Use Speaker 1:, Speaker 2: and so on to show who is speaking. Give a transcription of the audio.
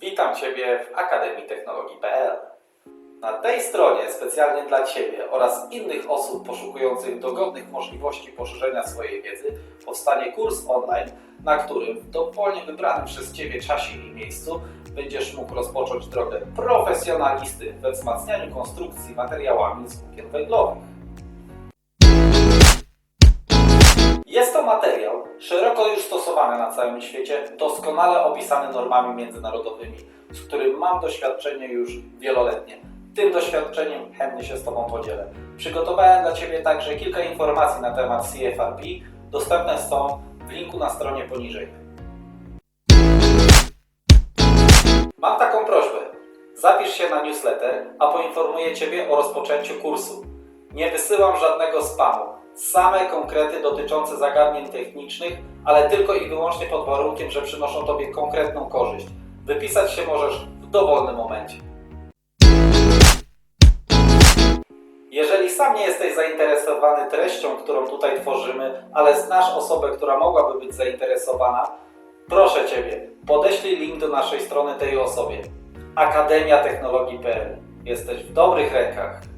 Speaker 1: Witam Ciebie w Akademii Technologii.pl. Na tej stronie specjalnie dla Ciebie oraz innych osób poszukujących dogodnych możliwości poszerzenia swojej wiedzy powstanie kurs online, na którym w dowolnie wybranym przez Ciebie czasie i miejscu będziesz mógł rozpocząć drogę profesjonalisty we wzmacnianiu konstrukcji materiałami z włókien węglowych. Szeroko już stosowany na całym świecie, doskonale opisany normami międzynarodowymi, z którym mam doświadczenie już wieloletnie. Tym doświadczeniem chętnie się z Tobą podzielę. Przygotowałem dla Ciebie także kilka informacji na temat CFRP, dostępne są w linku na stronie poniżej. Mam taką prośbę. Zapisz się na newsletter, a poinformuję Ciebie o rozpoczęciu kursu. Nie wysyłam żadnego spamu. Same konkrety dotyczące zagadnień technicznych, ale tylko i wyłącznie pod warunkiem, że przynoszą Tobie konkretną korzyść. Wypisać się możesz w dowolnym momencie. Jeżeli sam nie jesteś zainteresowany treścią, którą tutaj tworzymy, ale znasz osobę, która mogłaby być zainteresowana, proszę Ciebie, podeślij link do naszej strony tej osobie. Akademia Technologii.pl. Jesteś w dobrych rękach.